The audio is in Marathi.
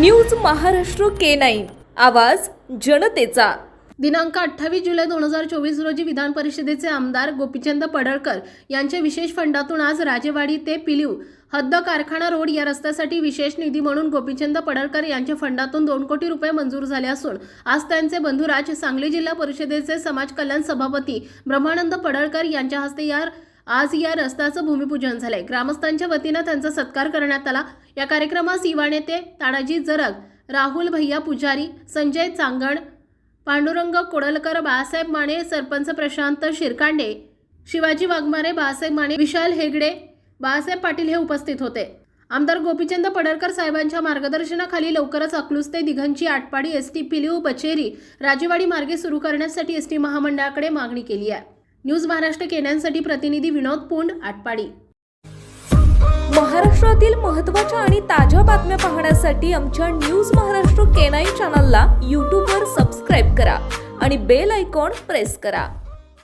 News Maharashtra K nine. आवाज जनतेचा. दिनांक अठ्ठावीस जुलै दोन हजार चोवीस रोजी विधान परिषदेचे आमदार गोपीचंद पडळकर यांच्या विशेष फंडातून आज राजेवाडी ते पिलीव हद्द कारखाना रोड या रस्त्यासाठी विशेष निधी म्हणून गोपीचंद पडळकर यांच्या फंडातून दोन कोटी रुपये मंजूर झाले असून आज त्यांचे बंधुराज सांगली जिल्हा परिषदेचे समाज कल्याण सभापती ब्रह्मानंद पडळकर यांच्या हस्ते या आज या रस्त्याचं भूमिपूजन झालंय. ग्रामस्थांच्या वतीनं त्यांचा सत्कार करण्यात आला. या कार्यक्रमास युवा नेते तानाजी जरग राहुल भैया पुजारी संजय चांगण पांडुरंग कोडलकर बाळासाहेब माने सरपंच प्रशांत शिरकांडे शिवाजी वाघमारे बाळासाहेब माने विशाल हेगडे बाळासाहेब पाटील हे उपस्थित होते. आमदार गोपीचंद पडळकर साहेबांच्या मार्गदर्शनाखाली लवकरच अकलूस ते दिघंची आटपाडी एस टी पिलिऊ बचेरी राजेवाडी मार्गे सुरू करण्यासाठी एस टी महामंडळाकडे मागणी केली आहे. न्यूज महाराष्ट्र केन्यांसाठी प्रतिनिधी विनोद पोंड आटपाडी. महाराष्ट्रातील महत्त्वाच्या आणि ताज्या बातम्या पाहण्यासाठी आमच्या न्यूज महाराष्ट्र केनाई चॅनलला यूट्यूबवर सबस्क्राईब करा आणि बेल आयकॉन प्रेस करा.